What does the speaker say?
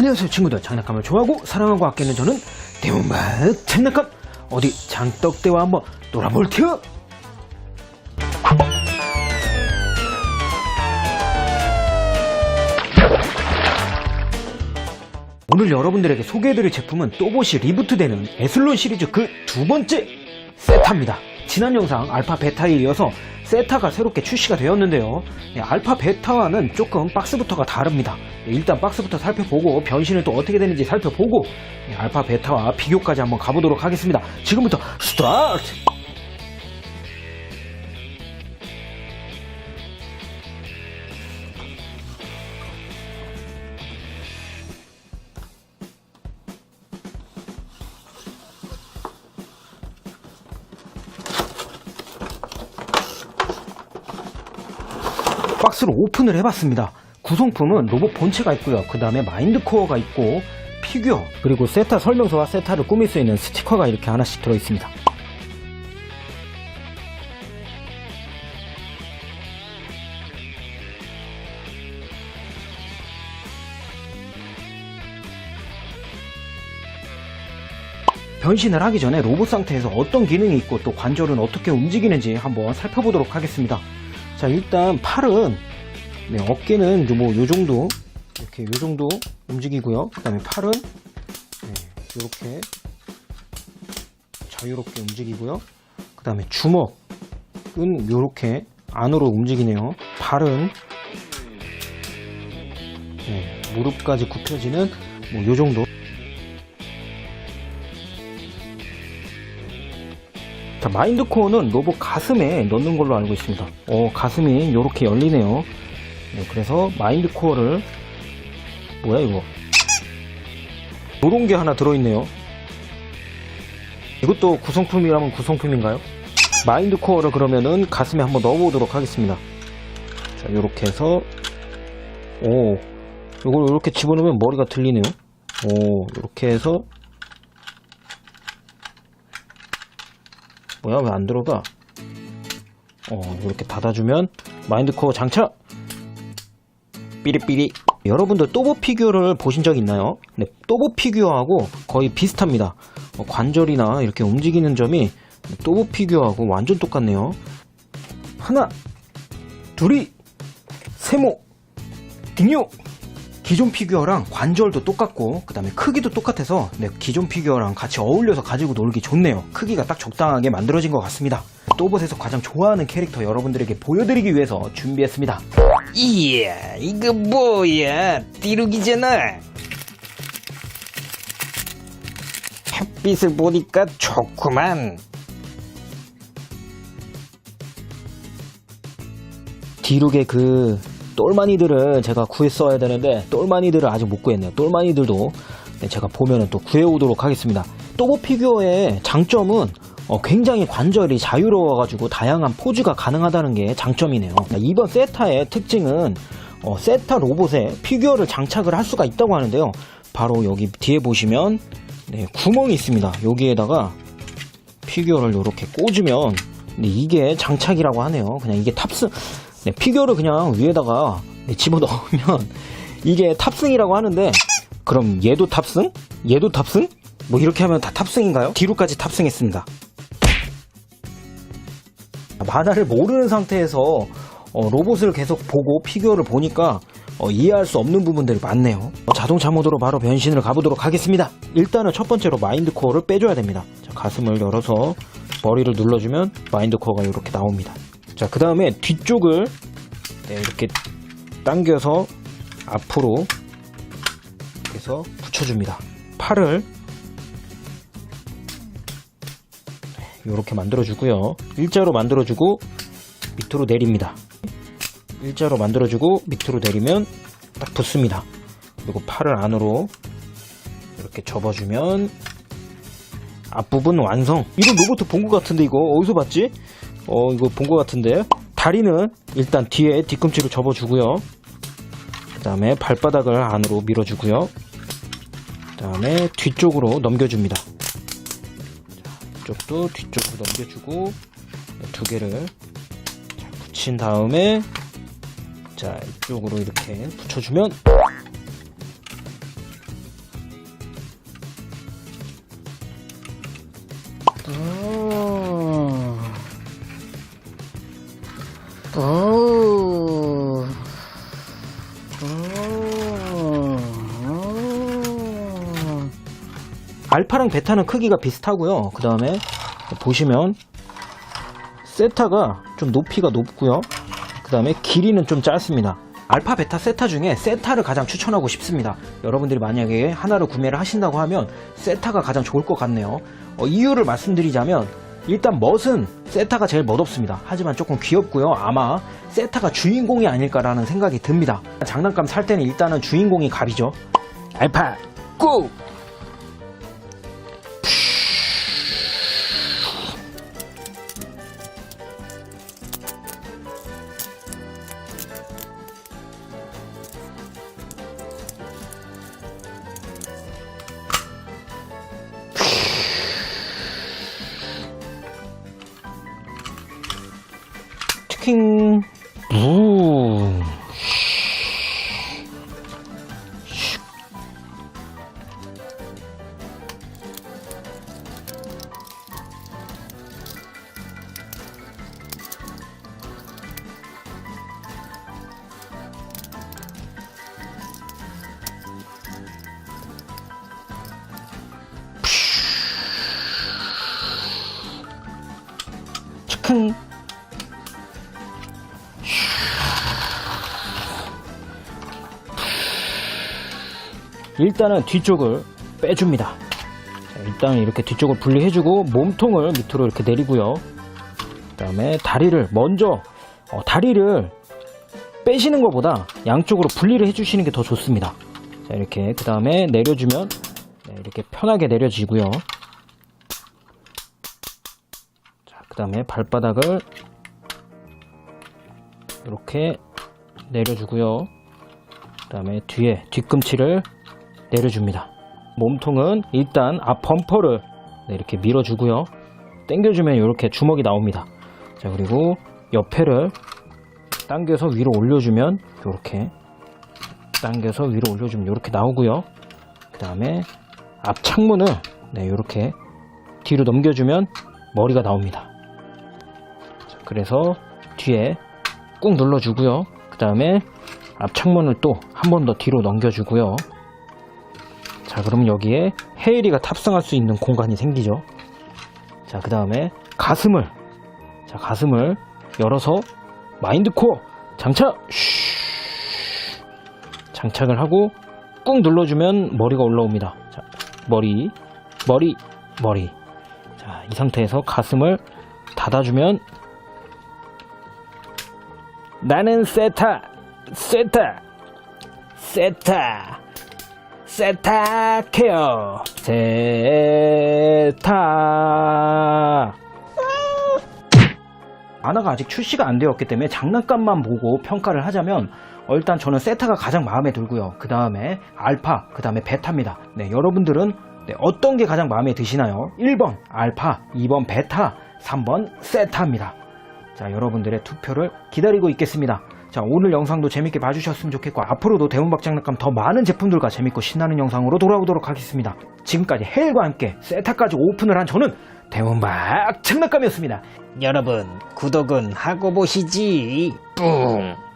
안녕하세요 친구들. 장난감을 좋아하고 사랑하고 아끼는 저는 대문맛 장난감. 어디 장떡대와 한번 놀아볼게요. 오늘 여러분들에게 소개해드릴 제품은 또봇이 리부트되는 에슬론 시리즈 그 두 번째 세타입니다. 지난 영상 알파 베타에 이어서 세타가 새롭게 출시가 되었는데요. 네, 알파 베타와는 조금 박스부터가 다릅니다. 네, 일단 박스부터 살펴보고 변신은 또 어떻게 되는지 살펴보고 네, 알파 베타와 비교까지 한번 가보도록 하겠습니다. 지금부터 스타트! 박스를 오픈을 해봤습니다. 구성품은 로봇 본체가 있고요. 그 다음에 마인드 코어가 있고 피규어 그리고 세타 설명서와 세타를 꾸밀 수 있는 스티커가 이렇게 하나씩 들어있습니다. 변신을 하기 전에 로봇 상태에서 어떤 기능이 있고 또 관절은 어떻게 움직이는지 한번 살펴보도록 하겠습니다. 자 일단 팔은 네, 어깨는 뭐 요 정도 이렇게 요 정도 움직이고요. 그 다음에 팔은 네, 이렇게 자유롭게 움직이고요. 그 다음에 주먹은 이렇게 안으로 움직이네요. 발은 네, 무릎까지 굽혀지는 뭐 요 정도. 자, 마인드 코어는 로봇 가슴에 넣는 걸로 알고 있습니다. 어, 가슴이 이렇게 열리네요. 네, 그래서 마인드 코어를 뭐야 이거? 요런 게 하나 들어있네요. 이것도 구성품이라면 구성품인가요? 마인드 코어를 그러면은 가슴에 한번 넣어보도록 하겠습니다. 자, 요렇게 해서 오, 이걸 이렇게 집어넣으면 머리가 들리네요. 오, 이렇게 해서 뭐야 왜 안 들어가? 어 이렇게 닫아주면 마인드 코어 장착. 삐리삐리. 여러분들 또보 피규어를 보신 적 있나요? 네, 또보 피규어하고 거의 비슷합니다. 어, 관절이나 이렇게 움직이는 점이 또보 피규어하고 완전 똑같네요. 하나, 둘이, 세모, 딩요. 기존 피규어랑 관절도 똑같고 그 다음에 크기도 똑같아서 네, 기존 피규어랑 같이 어울려서 가지고 놀기 좋네요 크기가 딱 적당하게 만들어진 것 같습니다 또봇에서 가장 좋아하는 캐릭터 여러분들에게 보여드리기 위해서 준비했습니다 이야, 이거 뭐야? 띠룩이잖아. 햇빛을 보니까 좋구만. 디룩의 그 똘마니들을 제가 구했어야 되는데 똘마니들을 아직 못 구했네요 똘마니들도 네, 제가 보면은 또 구해오도록 하겠습니다 또봇 피규어의 장점은 어, 굉장히 관절이 자유로워가지고 다양한 포즈가 가능하다는 게 장점이네요. 이번 세타의 특징은 어, 세타 로봇에 피규어를 장착을 할 수가 있다고 하는데요. 바로 여기 뒤에 보시면 네, 구멍이 있습니다. 여기에다가 피규어를 이렇게 꽂으면 네, 이게 장착이라고 하네요. 그냥 이게 탑승 네, 피규어를 그냥 위에다가 네, 집어넣으면 이게 탑승이라고 하는데 그럼 얘도 탑승? 얘도 탑승? 뭐 이렇게 하면 다 탑승인가요? 뒤로까지 탑승했습니다. 만화를 모르는 상태에서 어, 로봇을 계속 보고 피규어를 보니까 어, 이해할 수 없는 부분들이 많네요. 어, 자동차 모드로 바로 변신을 가보도록 하겠습니다. 일단은 첫 번째로 마인드 코어를 빼줘야 됩니다. 자, 가슴을 열어서 머리를 눌러주면 마인드 코어가 이렇게 나옵니다. 자, 그 다음에 뒤쪽을 네, 이렇게 당겨서 앞으로 해서 붙여줍니다. 팔을 이렇게 만들어주고요. 일자로 만들어주고 밑으로 내립니다. 일자로 만들어주고 밑으로 내리면 딱 붙습니다. 그리고 팔을 안으로 이렇게 접어주면 앞부분 완성. 이런 로봇 본 것 같은데 이거 어디서 봤지? 어 이거 본 것 같은데. 다리는 일단 뒤에 뒤꿈치로 접어주고요. 그 다음에 발바닥을 안으로 밀어주고요. 그 다음에 뒤쪽으로 넘겨줍니다. 이쪽도 뒤쪽으로 넘겨주고 두 개를 자, 붙인 다음에 자 이쪽으로 이렇게 붙여주면 오. 오. 알파랑 베타는 크기가 비슷하고요. 그 다음에 보시면 세타가 좀 높이가 높고요. 그 다음에 길이는 좀 짧습니다. 알파, 베타, 세타 중에 세타를 가장 추천하고 싶습니다. 여러분들이 만약에 하나를 구매를 하신다고 하면 세타가 가장 좋을 것 같네요. 어, 이유를 말씀드리자면 일단 멋은 세타가 제일 멋없습니다. 하지만 조금 귀엽고요. 아마 세타가 주인공이 아닐까라는 생각이 듭니다. 장난감 살 때는 일단은 주인공이 갑이죠. 알파, 고! 치킨 무치 일단은 뒤쪽을 빼줍니다. 자, 일단 이렇게 뒤쪽을 분리해주고 몸통을 밑으로 이렇게 내리고요. 그 다음에 다리를 먼저 어, 다리를 빼시는 것보다 양쪽으로 분리를 해주시는 게 더 좋습니다. 자 이렇게 그 다음에 내려주면 네, 이렇게 편하게 내려지고요. 자그 다음에 발바닥을 이렇게 내려주고요. 그 다음에 뒤에 뒤꿈치를 내려줍니다. 몸통은 일단 앞 범퍼를 네, 이렇게 밀어주고요. 당겨주면 이렇게 주먹이 나옵니다. 자 그리고 옆에를 당겨서 위로 올려주면 이렇게 당겨서 위로 올려주면 이렇게 나오고요. 그 다음에 앞 창문을 네, 이렇게 뒤로 넘겨주면 머리가 나옵니다. 자, 그래서 뒤에 꾹 눌러주고요. 그 다음에 앞 창문을 또 한 번 더 뒤로 넘겨주고요. 자, 그럼 여기에 헤이리가 탑승할 수 있는 공간이 생기죠. 자, 그 다음에 가슴을, 자, 가슴을 열어서 마인드코어 장착! 쉬. 장착을 하고 꾹 눌러주면 머리가 올라옵니다. 자, 머리, 머리, 머리. 자, 이 상태에서 가슴을 닫아주면 나는 세타, 세타, 세타. 케어. 세타. 아나가 아직 출시가 안 되었기 때문에 장난감만 보고 평가를 하자면 어, 일단 저는 세타가 가장 마음에 들고요. 그 다음에 알파 그 다음에 베타입니다. 네 여러분들은 네, 어떤 게 가장 마음에 드시나요? 1번 알파 2번 베타 3번 세타입니다. 자 여러분들의 투표를 기다리고 있겠습니다 자 오늘 영상도 재밌게 봐주셨으면 좋겠고 앞으로도 대문박 장난감 더 많은 제품들과 재밌고 신나는 영상으로 돌아오도록 하겠습니다. 지금까지 헬과 함께 세타까지 오픈을 한 저는 대문박 장난감이었습니다. 여러분 구독은 하고 보시지. 뿡